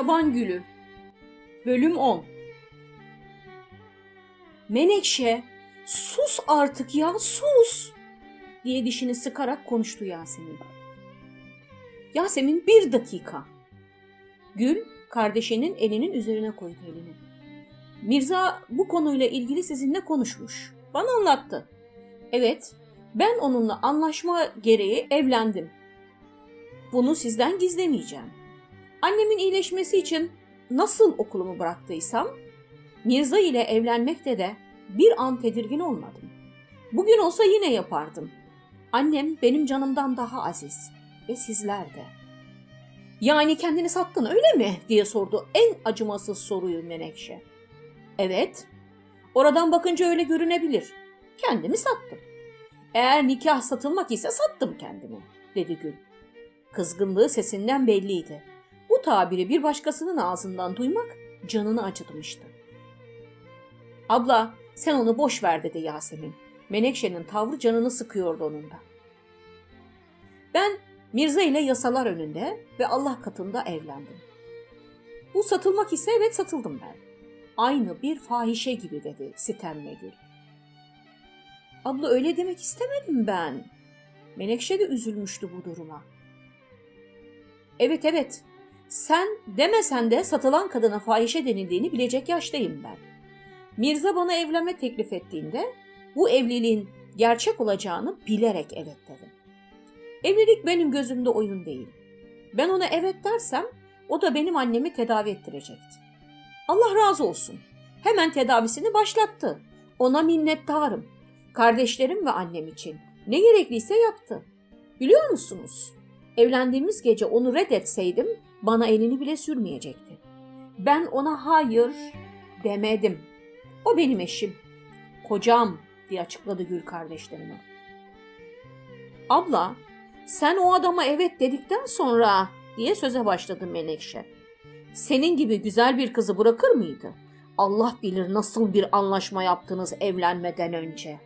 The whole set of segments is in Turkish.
Yaban Gülü Bölüm 10 Menekşe, sus artık ya sus diye dişini sıkarak konuştu Yasemin. Yasemin bir dakika. Gül kardeşinin elinin üzerine koydu elini. Mirza bu konuyla ilgili sizinle konuşmuş. Bana anlattı. Evet, ben onunla anlaşma gereği evlendim. Bunu sizden gizlemeyeceğim. Annemin iyileşmesi için nasıl okulumu bıraktıysam, Mirza ile evlenmekte de bir an tedirgin olmadım. Bugün olsa yine yapardım. Annem benim canımdan daha aziz ve sizler de. Yani kendini sattın öyle mi? diye sordu en acımasız soruyu Menekşe. Evet, oradan bakınca öyle görünebilir. Kendimi sattım. Eğer nikah satılmak ise sattım kendimi, dedi Gül. Kızgınlığı sesinden belliydi. Bu tabiri bir başkasının ağzından duymak canını acıtmıştı. Abla sen onu boş ver dedi Yasemin. Menekşe'nin tavrı canını sıkıyordu onun da. Ben Mirza ile yasalar önünde ve Allah katında evlendim. Bu satılmak ise evet satıldım ben. Aynı bir fahişe gibi dedi sitemle Gül. Abla öyle demek istemedim ben. Menekşe de üzülmüştü bu duruma. Evet evet sen demesen de satılan kadına fahişe denildiğini bilecek yaştayım ben. Mirza bana evlenme teklif ettiğinde bu evliliğin gerçek olacağını bilerek evet dedim. Evlilik benim gözümde oyun değil. Ben ona evet dersem o da benim annemi tedavi ettirecekti. Allah razı olsun. Hemen tedavisini başlattı. Ona minnettarım. Kardeşlerim ve annem için. Ne gerekliyse yaptı. Biliyor musunuz? Evlendiğimiz gece onu reddetseydim bana elini bile sürmeyecekti. Ben ona hayır demedim. O benim eşim. Kocam diye açıkladı Gül kardeşlerime. Abla sen o adama evet dedikten sonra diye söze başladı Menekşe. Senin gibi güzel bir kızı bırakır mıydı? Allah bilir nasıl bir anlaşma yaptınız evlenmeden önce.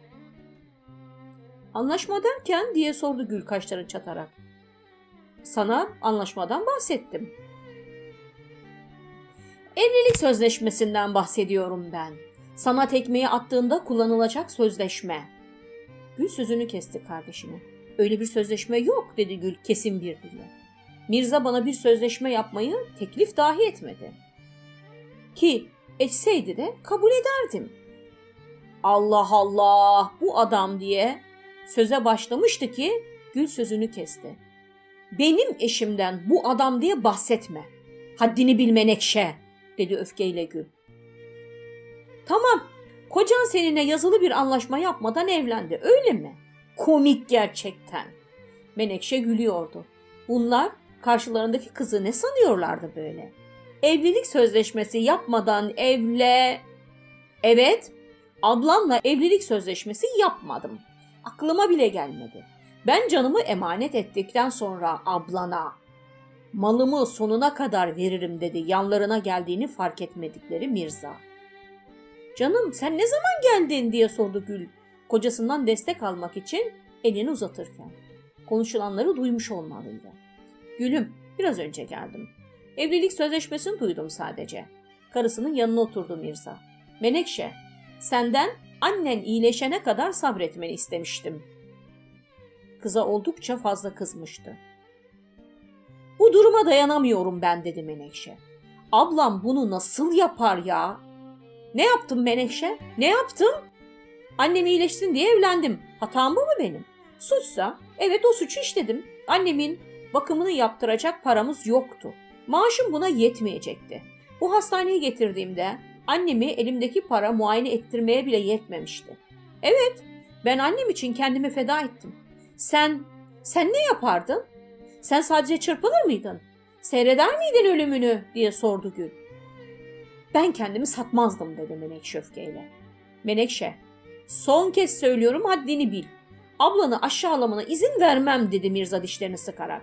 Anlaşma derken diye sordu Gül kaşları çatarak. Sana anlaşmadan bahsettim. Evlilik sözleşmesinden bahsediyorum ben. Sana tekmeyi attığında kullanılacak sözleşme. Gül sözünü kesti kardeşine. Öyle bir sözleşme yok dedi Gül kesin bir dille. Mirza bana bir sözleşme yapmayı teklif dahi etmedi. Ki etseydi de kabul ederdim. Allah Allah bu adam diye söze başlamıştı ki Gül sözünü kesti. Benim eşimden bu adam diye bahsetme. Haddini bil Menekşe dedi öfkeyle Gül. Tamam kocan seninle yazılı bir anlaşma yapmadan evlendi öyle mi? Komik gerçekten. Menekşe gülüyordu. Bunlar karşılarındaki kızı ne sanıyorlardı böyle? Evlilik sözleşmesi yapmadan evle... Evet, ablamla evlilik sözleşmesi yapmadım. Aklıma bile gelmedi. Ben canımı emanet ettikten sonra ablana malımı sonuna kadar veririm dedi yanlarına geldiğini fark etmedikleri Mirza. Canım sen ne zaman geldin diye sordu Gül kocasından destek almak için elini uzatırken. Konuşulanları duymuş olmalıydı. Gülüm biraz önce geldim. Evlilik sözleşmesini duydum sadece. Karısının yanına oturdu Mirza. Menekşe senden annen iyileşene kadar sabretmeni istemiştim. Kıza oldukça fazla kızmıştı. Bu duruma dayanamıyorum ben dedi Menekşe. Ablam bunu nasıl yapar ya? Ne yaptım Menekşe? Ne yaptım? Annem iyileşsin diye evlendim. Hatam bu mu benim? Suçsa evet o suçu işledim. Annemin bakımını yaptıracak paramız yoktu. Maaşım buna yetmeyecekti. Bu hastaneye getirdiğimde annemi elimdeki para muayene ettirmeye bile yetmemişti. Evet, ben annem için kendimi feda ettim. Sen, sen ne yapardın? Sen sadece çırpınır mıydın? Seyreder miydin ölümünü diye sordu Gül. Ben kendimi satmazdım dedi Menekşe öfkeyle. Menekşe, son kez söylüyorum haddini bil. Ablanı aşağılamana izin vermem dedi Mirza dişlerini sıkarak.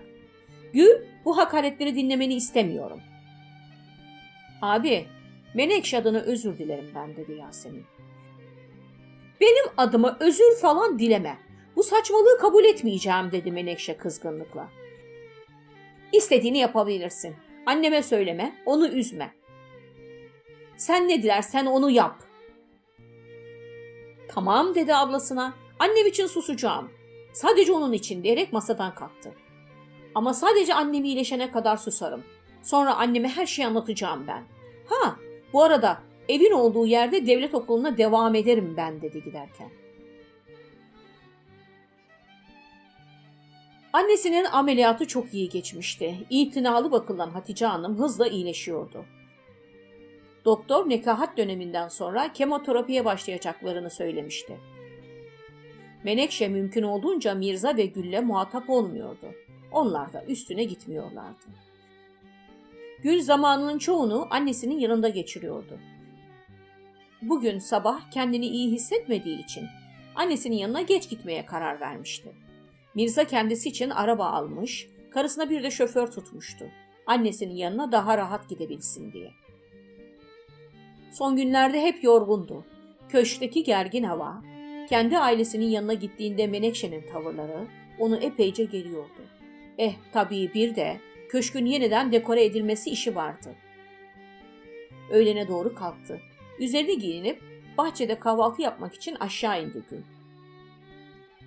Gül, bu hakaretleri dinlemeni istemiyorum. Abi, Menekşe adına özür dilerim ben dedi Yasemin. Benim adıma özür falan dileme. Bu saçmalığı kabul etmeyeceğim dedi Menekşe kızgınlıkla. İstediğini yapabilirsin. Anneme söyleme, onu üzme. Sen ne dilersen onu yap. Tamam dedi ablasına. Annem için susacağım. Sadece onun için diyerek masadan kalktı. Ama sadece annem iyileşene kadar susarım. Sonra anneme her şeyi anlatacağım ben. Ha, bu arada evin olduğu yerde devlet okuluna devam ederim ben dedi giderken. Annesinin ameliyatı çok iyi geçmişti. İtinalı bakılan Hatice Hanım hızla iyileşiyordu. Doktor nekahat döneminden sonra kemoterapiye başlayacaklarını söylemişti. Menekşe mümkün olduğunca Mirza ve Gül'le muhatap olmuyordu. Onlar da üstüne gitmiyorlardı. Gül zamanının çoğunu annesinin yanında geçiriyordu. Bugün sabah kendini iyi hissetmediği için annesinin yanına geç gitmeye karar vermişti. Mirza kendisi için araba almış, karısına bir de şoför tutmuştu. Annesinin yanına daha rahat gidebilsin diye. Son günlerde hep yorgundu. Köşkteki gergin hava, kendi ailesinin yanına gittiğinde Menekşe'nin tavırları onu epeyce geriyordu. Eh tabii bir de köşkün yeniden dekore edilmesi işi vardı. Öğlene doğru kalktı. Üzerini giyinip bahçede kahvaltı yapmak için aşağı indi gün.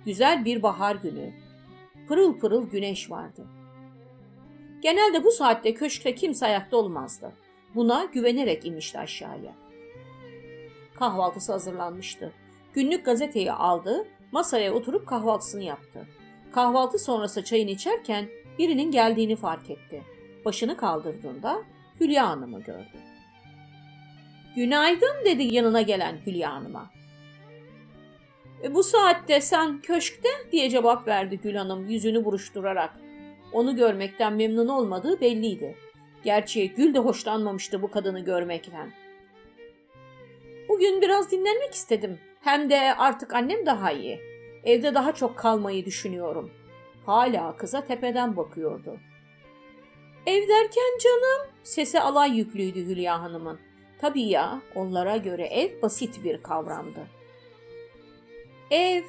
Güzel bir bahar günü. Pırıl pırıl güneş vardı. Genelde bu saatte köşkte kimse ayakta olmazdı. Buna güvenerek inmişti aşağıya. Kahvaltısı hazırlanmıştı. Günlük gazeteyi aldı, masaya oturup kahvaltısını yaptı. Kahvaltı sonrası çayını içerken birinin geldiğini fark etti. Başını kaldırdığında Hülya Hanım'ı gördü. Günaydın dedi yanına gelen Hülya Hanım'a. E, bu saatte sen köşkte diye cevap verdi Gül Hanım yüzünü buruşturarak. Onu görmekten memnun olmadığı belliydi. Gerçi Gül de hoşlanmamıştı bu kadını görmekten. Bugün biraz dinlenmek istedim. Hem de artık annem daha iyi. Evde daha çok kalmayı düşünüyorum. Hala kıza tepeden bakıyordu. Ev derken canım, sesi alay yüklüydü Hülya Hanım'ın. Tabii ya, onlara göre ev basit bir kavramdı. Ev,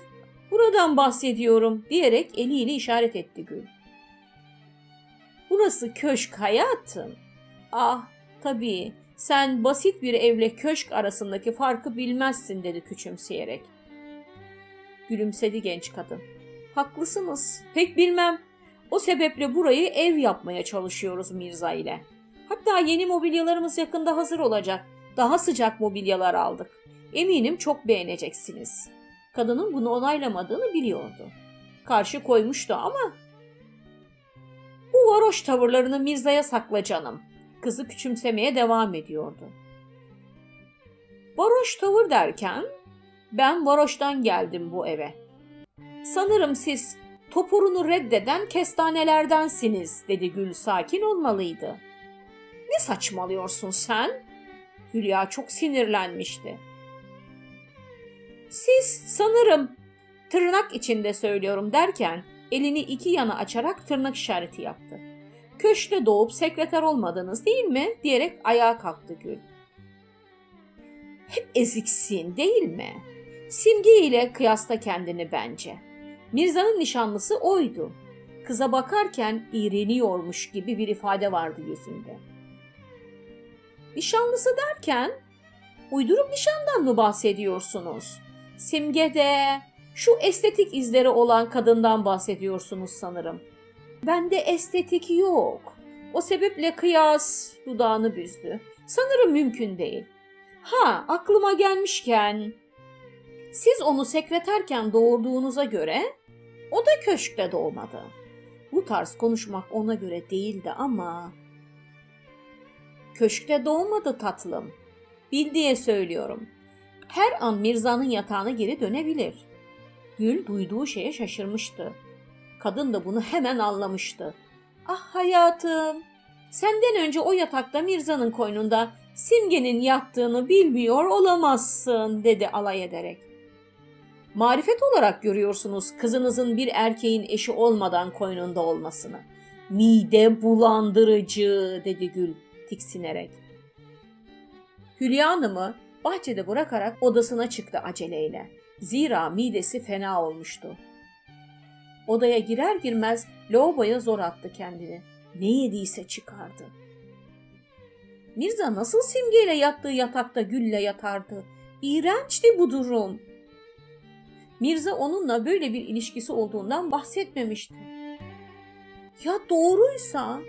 buradan bahsediyorum diyerek eliyle işaret etti Gül. Burası köşk hayatım. Ah, tabii sen basit bir evle köşk arasındaki farkı bilmezsin dedi küçümseyerek. Gülümsedi genç kadın. Haklısınız. Pek bilmem. O sebeple burayı ev yapmaya çalışıyoruz Mirza ile. Hatta yeni mobilyalarımız yakında hazır olacak. Daha sıcak mobilyalar aldık. Eminim çok beğeneceksiniz. Kadının bunu onaylamadığını biliyordu. Karşı koymuştu ama bu varoş tavırlarını Mirza'ya sakla canım. Kızı küçümsemeye devam ediyordu. Varoş tavır derken ben varoştan geldim bu eve. Sanırım siz topurunu reddeden kestanelerdensiniz dedi Gül sakin olmalıydı. Ne saçmalıyorsun sen? Hülya çok sinirlenmişti. Siz sanırım tırnak içinde söylüyorum derken elini iki yana açarak tırnak işareti yaptı. Köşkte doğup sekreter olmadınız değil mi? diyerek ayağa kalktı Gül. Hep eziksin değil mi? Simge ile kıyasla kendini bence. Mirza'nın nişanlısı oydu. Kıza bakarken iğreniyormuş gibi bir ifade vardı yüzünde. Nişanlısı derken uydurup nişandan mı bahsediyorsunuz? Simge de şu estetik izleri olan kadından bahsediyorsunuz sanırım. Bende estetik yok. O sebeple kıyas dudağını büzdü. Sanırım mümkün değil. Ha aklıma gelmişken siz onu sekreterken doğurduğunuza göre o da köşkte doğmadı. Bu tarz konuşmak ona göre değildi ama köşkte doğmadı tatlım. Bil diye söylüyorum. Her an Mirza'nın yatağına geri dönebilir. Gül duyduğu şeye şaşırmıştı. Kadın da bunu hemen anlamıştı. Ah hayatım, Senden önce o yatakta Mirza'nın koynunda Simge'nin yattığını bilmiyor olamazsın dedi alay ederek. Marifet olarak görüyorsunuz kızınızın bir erkeğin eşi olmadan koynunda olmasını. Mide bulandırıcı dedi Gül tiksinerek. Hülya Hanım'ı bahçede bırakarak odasına çıktı aceleyle. Zira midesi fena olmuştu. Odaya girer girmez lavaboya zor attı kendini. Ne yediyse çıkardı. Mirza nasıl simgeyle yattığı yatakta gülle yatardı? İğrençti bu durum. Mirza onunla böyle bir ilişkisi olduğundan bahsetmemişti. Ya doğruysa?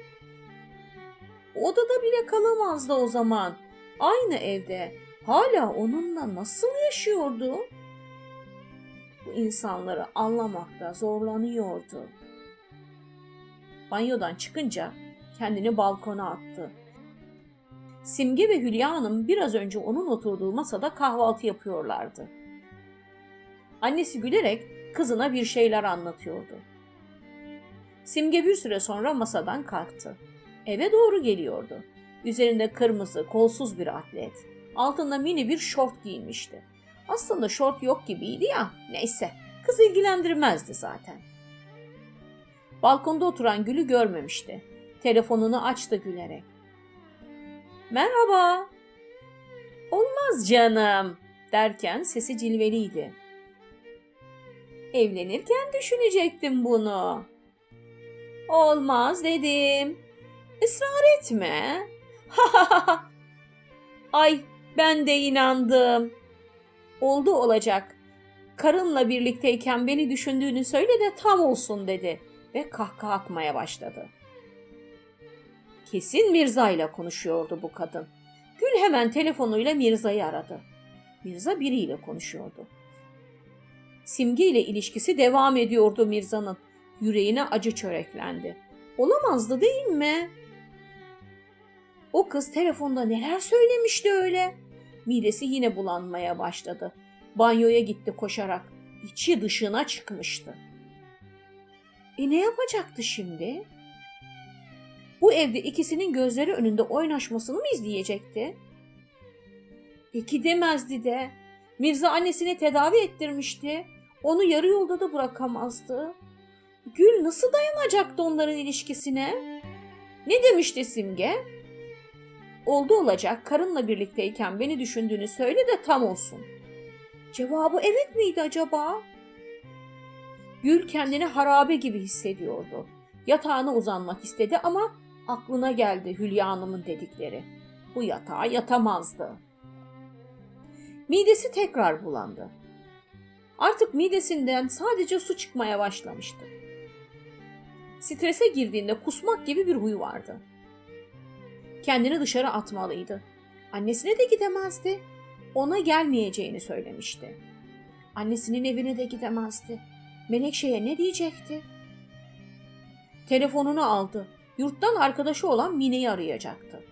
Odada bile kalamazdı o zaman. Aynı evde. Hala onunla nasıl yaşıyordu? Bu insanları anlamakta zorlanıyordu. Banyodan çıkınca kendini balkona attı. Simge ve Hülya Hanım biraz önce onun oturduğu masada kahvaltı yapıyorlardı. Annesi gülerek kızına bir şeyler anlatıyordu. Simge bir süre sonra masadan kalktı. Eve doğru geliyordu. Üzerinde kırmızı, kolsuz bir atlet. Altında mini bir şort giymişti. Aslında şort yok gibiydi ya. Neyse, kız ilgilendirmezdi zaten. Balkonda oturan Gül'ü görmemişti. Telefonunu açtı gülerek. Merhaba. Olmaz canım derken sesi cilveliydi. Evlenirken düşünecektim bunu. Olmaz dedim. Israr etme. Ay ben de inandım. Oldu olacak. Karınla birlikteyken beni düşündüğünü söyle de tam olsun dedi ve kahkaha atmaya başladı. Kesin Mirza ile konuşuyordu bu kadın. Gül hemen telefonuyla Mirza'yı aradı. Mirza biriyle konuşuyordu. Simge ile ilişkisi devam ediyordu Mirza'nın. Yüreğine acı çöreklendi. Olamazdı değil mi? O kız telefonda neler söylemişti öyle? Midesi yine bulanmaya başladı. Banyoya gitti koşarak. İçi dışına çıkmıştı. E ne yapacaktı şimdi? Bu evde ikisinin gözleri önünde oynaşmasını mı izleyecekti? Peki demezdi de. Mirza annesini tedavi ettirmişti. Onu yarı yolda da bırakamazdı. Gül nasıl dayanacaktı onların ilişkisine? Ne demişti Simge? Oldu olacak karınla birlikteyken beni düşündüğünü söyle de tam olsun. Cevabı evet miydi acaba? Gül kendini harabe gibi hissediyordu. Yatağına uzanmak istedi ama aklına geldi Hülya Hanım'ın dedikleri. Bu yatağa yatamazdı. Midesi tekrar bulandı. Artık midesinden sadece su çıkmaya başlamıştı. Strese girdiğinde kusmak gibi bir huyu vardı. Kendini dışarı atmalıydı. Annesine de gidemezdi. Ona gelmeyeceğini söylemişti. Annesinin evine de gidemezdi. Menekşe'ye ne diyecekti? Telefonunu aldı. Yurttan arkadaşı olan Mine'yi arayacaktı.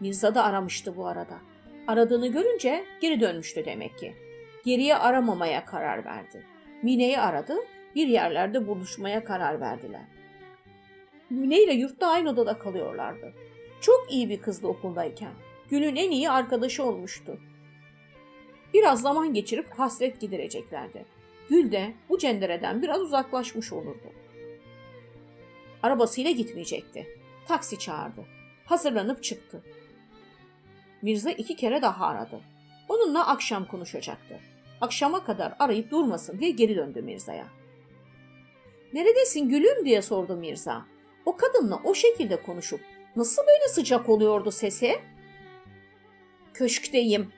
Mirza da aramıştı bu arada. Aradığını görünce geri dönmüştü demek ki. Geriye aramamaya karar verdi. Mine'yi aradı, bir yerlerde buluşmaya karar verdiler. Mine ile yurtta aynı odada kalıyorlardı. Çok iyi bir kızdı okuldayken. Gül'ün en iyi arkadaşı olmuştu. Biraz zaman geçirip hasret gidereceklerdi. Gül de bu cendereden biraz uzaklaşmış olurdu. Arabasıyla gitmeyecekti. Taksi çağırdı. Hazırlanıp çıktı. Mirza iki kere daha aradı. Onunla akşam konuşacaktı. Akşama kadar arayıp durmasın diye geri döndü Mirza'ya. Neredesin gülüm diye sordu Mirza. O kadınla o şekilde konuşup nasıl böyle sıcak oluyordu sesi? Köşkteyim.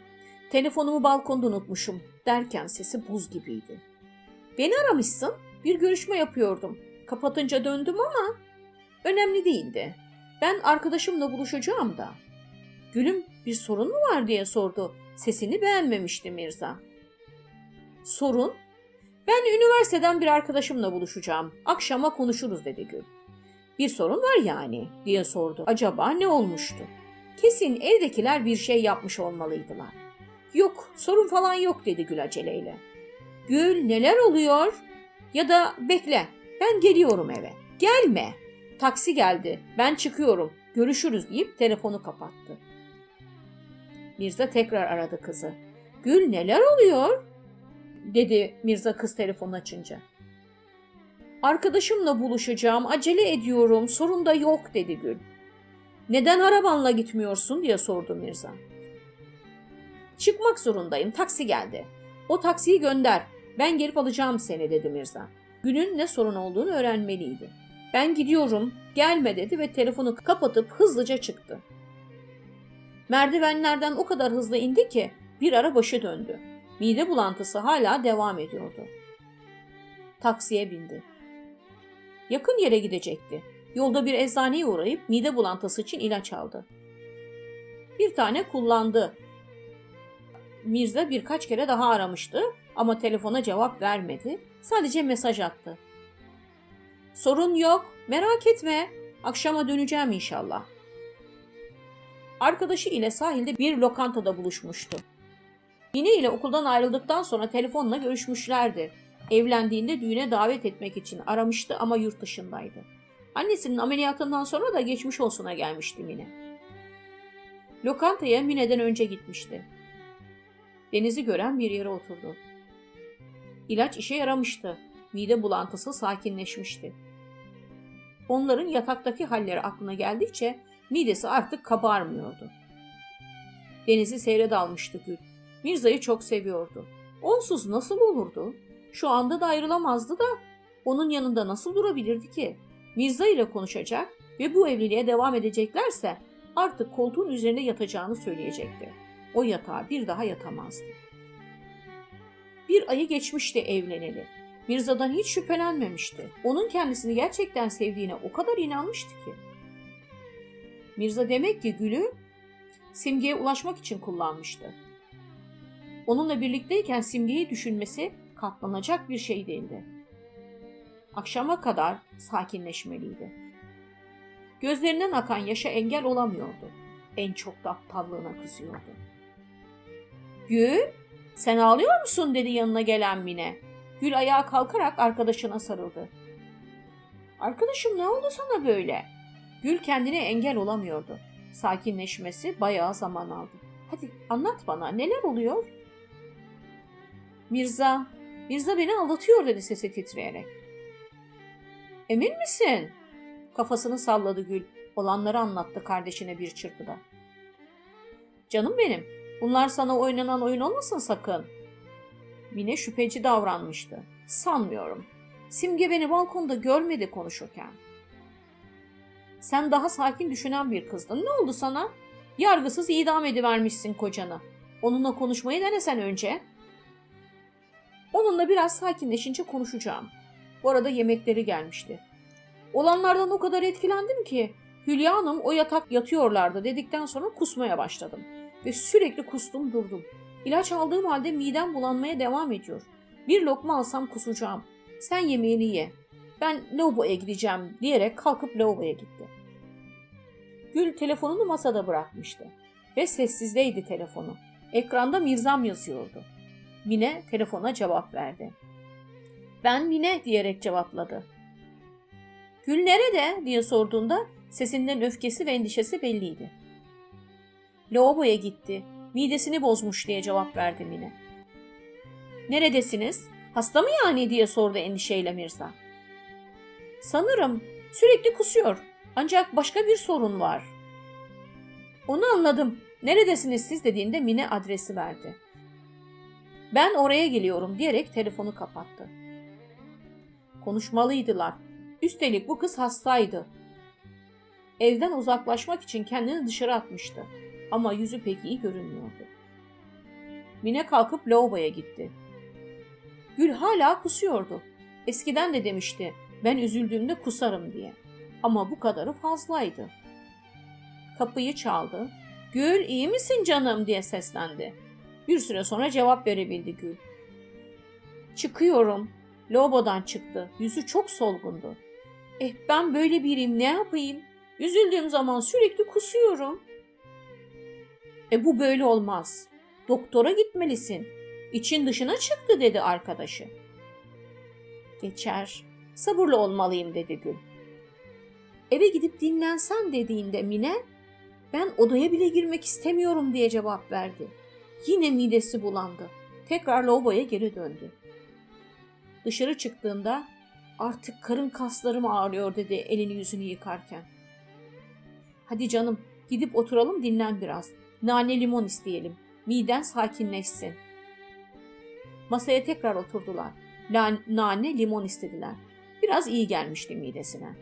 Telefonumu balkonda unutmuşum derken sesi buz gibiydi. Beni aramışsın. Bir görüşme yapıyordum. Kapatınca döndüm ama önemli değildi. Ben arkadaşımla buluşacağım da. Gülüm bir sorun mu var diye sordu. Sesini beğenmemişti Mirza. Sorun? Ben üniversiteden bir arkadaşımla buluşacağım. Akşama konuşuruz dedi Gül. Bir sorun var yani diye sordu. Acaba ne olmuştu? Kesin evdekiler bir şey yapmış olmalıydılar. Yok sorun falan yok dedi Gül aceleyle. Gül neler oluyor? Ya da bekle ben geliyorum eve. Gelme. Taksi geldi. Ben çıkıyorum. Görüşürüz deyip telefonu kapattı. Mirza tekrar aradı kızı. Gül neler oluyor? dedi Mirza kız telefonu açınca. Arkadaşımla buluşacağım, acele ediyorum, sorun da yok dedi Gül. Neden arabanla gitmiyorsun diye sordu Mirza. Çıkmak zorundayım, taksi geldi. O taksiyi gönder, ben gelip alacağım seni dedi Mirza. Gül'ün ne sorun olduğunu öğrenmeliydi. Ben gidiyorum, gelme dedi ve telefonu kapatıp hızlıca çıktı. Merdivenlerden o kadar hızlı indi ki bir ara başı döndü. Mide bulantısı hala devam ediyordu. Taksiye bindi. Yakın yere gidecekti. Yolda bir eczaneye uğrayıp mide bulantısı için ilaç aldı. Bir tane kullandı. Mirza birkaç kere daha aramıştı ama telefona cevap vermedi. Sadece mesaj attı. Sorun yok, merak etme. Akşama döneceğim inşallah. Arkadaşı ile sahilde bir lokantada buluşmuştu. Mine ile okuldan ayrıldıktan sonra telefonla görüşmüşlerdi. Evlendiğinde düğüne davet etmek için aramıştı ama yurt dışındaydı. Annesinin ameliyatından sonra da geçmiş olsuna gelmişti Mine. Lokantaya Mine'den önce gitmişti. Denizi gören bir yere oturdu. İlaç işe yaramıştı. Mide bulantısı sakinleşmişti. Onların yataktaki halleri aklına geldikçe midesi artık kabarmıyordu. Denizi seyre dalmıştı Gül. Mirza'yı çok seviyordu. Onsuz nasıl olurdu? Şu anda da ayrılamazdı da onun yanında nasıl durabilirdi ki? Mirza ile konuşacak ve bu evliliğe devam edeceklerse artık koltuğun üzerinde yatacağını söyleyecekti. O yatağa bir daha yatamazdı. Bir ayı geçmişti evleneli. Mirza'dan hiç şüphelenmemişti. Onun kendisini gerçekten sevdiğine o kadar inanmıştı ki. Mirza demek ki Gül'ü Simge'ye ulaşmak için kullanmıştı. Onunla birlikteyken Simge'yi düşünmesi katlanacak bir şey değildi. Akşama kadar sakinleşmeliydi. Gözlerinden akan yaşa engel olamıyordu. En çok da aptallığına kızıyordu. Gül, sen ağlıyor musun dedi yanına gelen Mine. Gül ayağa kalkarak arkadaşına sarıldı. Arkadaşım ne oldu sana böyle? Gül kendine engel olamıyordu. Sakinleşmesi bayağı zaman aldı. Hadi anlat bana neler oluyor? Mirza, Mirza beni aldatıyor dedi sesi titreyerek. Emin misin? Kafasını salladı Gül. Olanları anlattı kardeşine bir çırpıda. Canım benim, bunlar sana oynanan oyun olmasın sakın. Mine şüpheci davranmıştı. Sanmıyorum. Simge beni balkonda görmedi konuşurken. Sen daha sakin düşünen bir kızdın. Ne oldu sana? Yargısız idam edivermişsin kocanı. Onunla konuşmayı denesen önce. Onunla biraz sakinleşince konuşacağım. Bu arada yemekleri gelmişti. Olanlardan o kadar etkilendim ki Hülya Hanım o yatak yatıyorlardı dedikten sonra kusmaya başladım. Ve sürekli kustum durdum. İlaç aldığım halde midem bulanmaya devam ediyor. Bir lokma alsam kusacağım. Sen yemeğini ye. Ben lavaboya gideceğim diyerek kalkıp lavaboya gitti. Gül telefonunu masada bırakmıştı. Ve sessizdeydi telefonu. Ekranda Mirzam yazıyordu. Mine telefona cevap verdi. Ben Mine diyerek cevapladı. Gül nerede diye sorduğunda sesinden öfkesi ve endişesi belliydi. Lavaboya gitti. Midesini bozmuş diye cevap verdi Mine. Neredesiniz? Hasta mı yani diye sordu endişeyle Mirza. Sanırım sürekli kusuyor. Ancak başka bir sorun var. Onu anladım. Neredesiniz siz dediğinde Mine adresi verdi. Ben oraya geliyorum diyerek telefonu kapattı. Konuşmalıydılar. Üstelik bu kız hastaydı. Evden uzaklaşmak için kendini dışarı atmıştı. Ama yüzü pek iyi görünmüyordu. Mine kalkıp lavaboya gitti. Gül hala kusuyordu. Eskiden de demişti ben üzüldüğümde kusarım diye. Ama bu kadarı fazlaydı. Kapıyı çaldı. Gül iyi misin canım diye seslendi. Bir süre sonra cevap verebildi Gül. Çıkıyorum. Lavabodan çıktı. Yüzü çok solgundu. Eh ben böyle biriyim ne yapayım? Üzüldüğüm zaman sürekli kusuyorum. E bu böyle olmaz. Doktora gitmelisin. İçin dışına çıktı dedi arkadaşı. Geçer. Sabırlı olmalıyım dedi Gül. eve gidip dinlensen dediğinde Mine ben odaya bile girmek istemiyorum diye cevap verdi. Yine midesi bulandı. Tekrar lavaboya geri döndü. Dışarı çıktığında artık karın kaslarım ağrıyor dedi elini yüzünü yıkarken. Hadi canım gidip oturalım dinlen biraz. Nane limon isteyelim. Miden sakinleşsin. Masaya tekrar oturdular. La- nane limon istediler. Biraz iyi gelmişti midesine.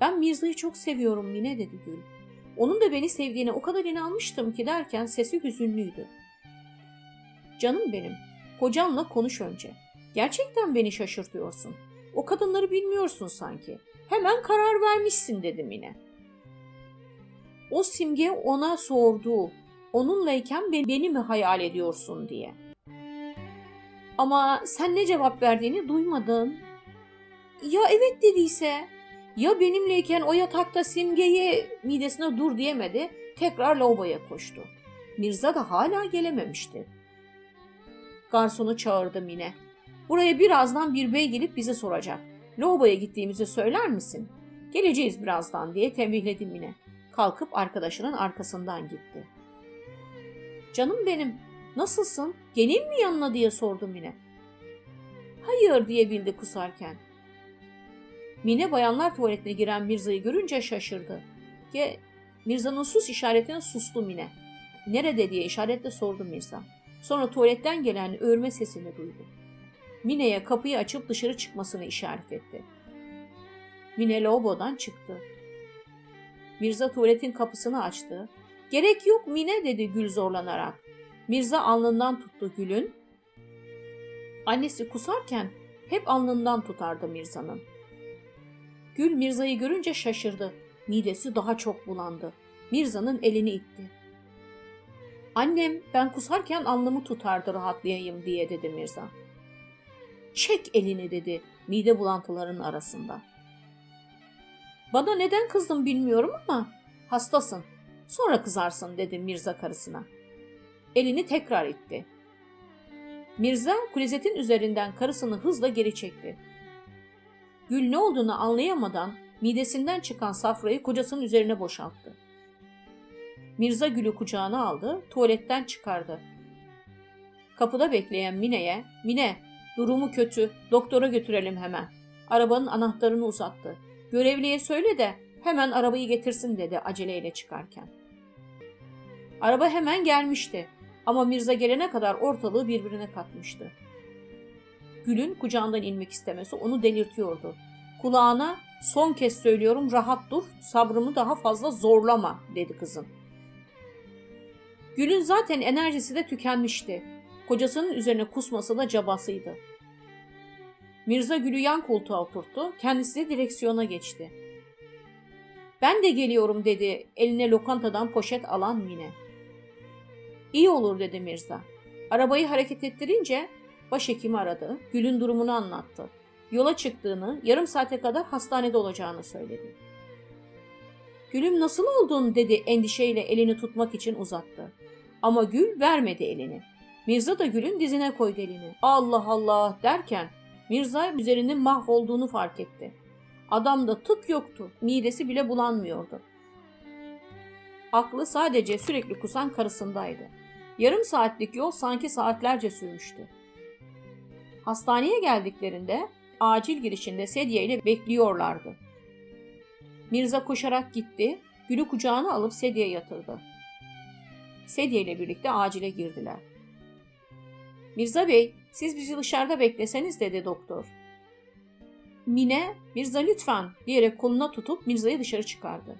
Ben Mirza'yı çok seviyorum Mine dedi Gül. Onun da beni sevdiğine o kadar inanmıştım ki derken sesi hüzünlüydü. Canım benim, kocanla konuş önce. Gerçekten beni şaşırtıyorsun. O kadınları bilmiyorsun sanki. Hemen karar vermişsin dedim yine. O simge ona sordu. Onunlayken be- beni mi hayal ediyorsun diye. Ama sen ne cevap verdiğini duymadın. Ya evet dediyse? Ya benimleyken o yatakta simgeyi midesine dur diyemedi. Tekrar lavaboya koştu. Mirza da hala gelememişti. Garsonu çağırdı Mine. Buraya birazdan bir bey gelip bizi soracak. Lavaboya gittiğimizi söyler misin? Geleceğiz birazdan diye tembihledi Mine. Kalkıp arkadaşının arkasından gitti. Canım benim, nasılsın? Geleyim mi yanına diye sordu Mine. Hayır diye bildi kusarken. Mine bayanlar tuvaletine giren Mirza'yı görünce şaşırdı. Ge Mirza'nın sus işaretine sustu Mine. Nerede diye işaretle sordu Mirza. Sonra tuvaletten gelen örme sesini duydu. Mine'ye kapıyı açıp dışarı çıkmasını işaret etti. Mine lavabodan çıktı. Mirza tuvaletin kapısını açtı. Gerek yok Mine dedi Gül zorlanarak. Mirza alnından tuttu Gül'ün. Annesi kusarken hep alnından tutardı Mirza'nın. Gül Mirza'yı görünce şaşırdı. Midesi daha çok bulandı. Mirza'nın elini itti. Annem ben kusarken alnımı tutardı rahatlayayım diye dedi Mirza. Çek elini dedi mide bulantılarının arasında. Bana neden kızdın bilmiyorum ama hastasın. Sonra kızarsın dedi Mirza karısına. Elini tekrar itti. Mirza kulizetin üzerinden karısını hızla geri çekti. Gül ne olduğunu anlayamadan midesinden çıkan safrayı kocasının üzerine boşalttı. Mirza Gül'ü kucağına aldı, tuvaletten çıkardı. Kapıda bekleyen Mine'ye, Mine durumu kötü, doktora götürelim hemen. Arabanın anahtarını uzattı. Görevliye söyle de hemen arabayı getirsin dedi aceleyle çıkarken. Araba hemen gelmişti ama Mirza gelene kadar ortalığı birbirine katmıştı. Gül'ün kucağından inmek istemesi onu delirtiyordu. Kulağına son kez söylüyorum rahat dur, sabrımı daha fazla zorlama dedi kızın. Gül'ün zaten enerjisi de tükenmişti. Kocasının üzerine kusması da cabasıydı. Mirza Gül'ü yan koltuğa oturttu, kendisi de direksiyona geçti. Ben de geliyorum dedi eline lokantadan poşet alan Mine. İyi olur dedi Mirza. Arabayı hareket ettirince başhekimi aradı, Gül'ün durumunu anlattı. Yola çıktığını, yarım saate kadar hastanede olacağını söyledi. Gül'üm nasıl oldun dedi endişeyle elini tutmak için uzattı. Ama Gül vermedi elini. Mirza da Gül'ün dizine koydu elini. Allah Allah derken Mirza üzerinin mahvolduğunu fark etti. Adamda tık yoktu, midesi bile bulanmıyordu. Aklı sadece sürekli kusan karısındaydı. Yarım saatlik yol sanki saatlerce sürmüştü. Hastaneye geldiklerinde acil girişinde sedye ile bekliyorlardı. Mirza koşarak gitti, Gül'ü kucağına alıp sedyeye yatırdı. Sedye ile birlikte acile girdiler. Mirza Bey, siz bizi dışarıda bekleseniz dedi doktor. Mine, Mirza lütfen diyerek koluna tutup Mirza'yı dışarı çıkardı.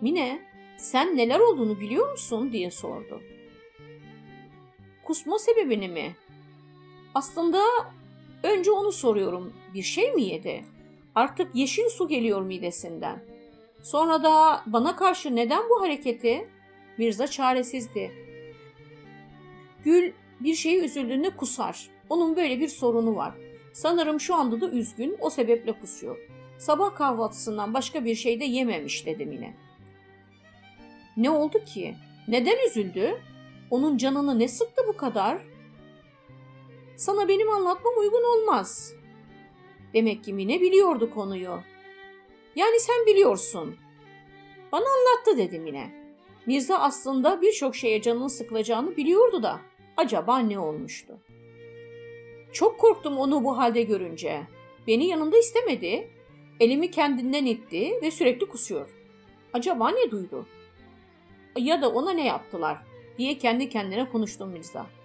Mine, sen neler olduğunu biliyor musun diye sordu. Kusma sebebini mi? Aslında önce onu soruyorum. Bir şey mi yedi? Artık yeşil su geliyor midesinden. Sonra da bana karşı neden bu hareketi? Mirza çaresizdi. Gül bir şeye üzüldüğünde kusar. Onun böyle bir sorunu var. Sanırım şu anda da üzgün, o sebeple kusuyor. Sabah kahvaltısından başka bir şey de yememiş dedim yine. Ne oldu ki? Neden üzüldü? Onun canını ne sıktı bu kadar? Sana benim anlatmam uygun olmaz. Demek ki Mine biliyordu konuyu. Yani sen biliyorsun. Bana anlattı dedim yine. Mirza aslında birçok şeye canının sıkılacağını biliyordu da acaba ne olmuştu? Çok korktum onu bu halde görünce. Beni yanında istemedi. Elimi kendinden itti ve sürekli kusuyor. Acaba ne duydu? Ya da ona ne yaptılar diye kendi kendine konuştum Mirza.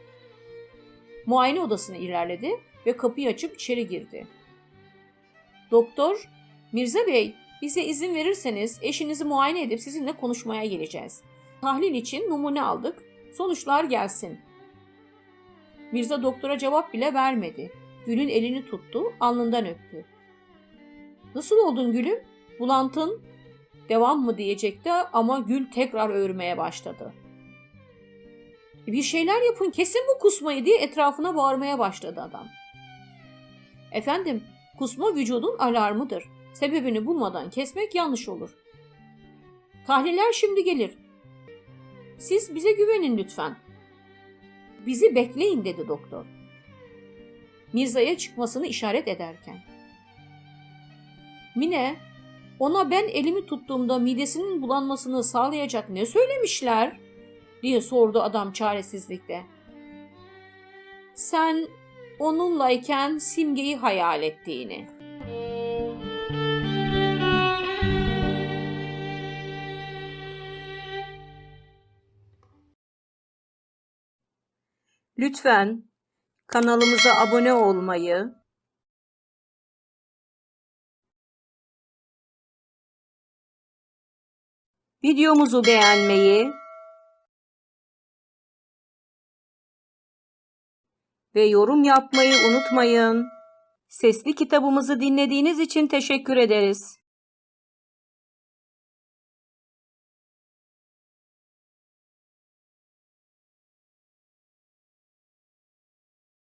Muayene odasına ilerledi ve kapıyı açıp içeri girdi. Doktor, Mirza Bey, bize izin verirseniz eşinizi muayene edip sizinle konuşmaya geleceğiz. Tahlil için numune aldık. Sonuçlar gelsin. Mirza doktora cevap bile vermedi. Gül'ün elini tuttu, alnından öptü. Nasıl oldun Gül'üm? Bulantın devam mı diyecekti ama Gül tekrar öğürmeye başladı. Bir şeyler yapın kesin bu kusmayı diye etrafına bağırmaya başladı adam. Efendim kusma vücudun alarmıdır. Sebebini bulmadan kesmek yanlış olur. Tahliller şimdi gelir. Siz bize güvenin lütfen. Bizi bekleyin dedi doktor. Mirza'ya çıkmasını işaret ederken. Mine, ona ben elimi tuttuğumda midesinin bulanmasını sağlayacak ne söylemişler? Diye sordu adam çaresizlikle. Sen onunlayken simgeyi hayal ettiğini. Lütfen kanalımıza abone olmayı, videomuzu beğenmeyi ve yorum yapmayı unutmayın. Sesli kitabımızı dinlediğiniz için teşekkür ederiz.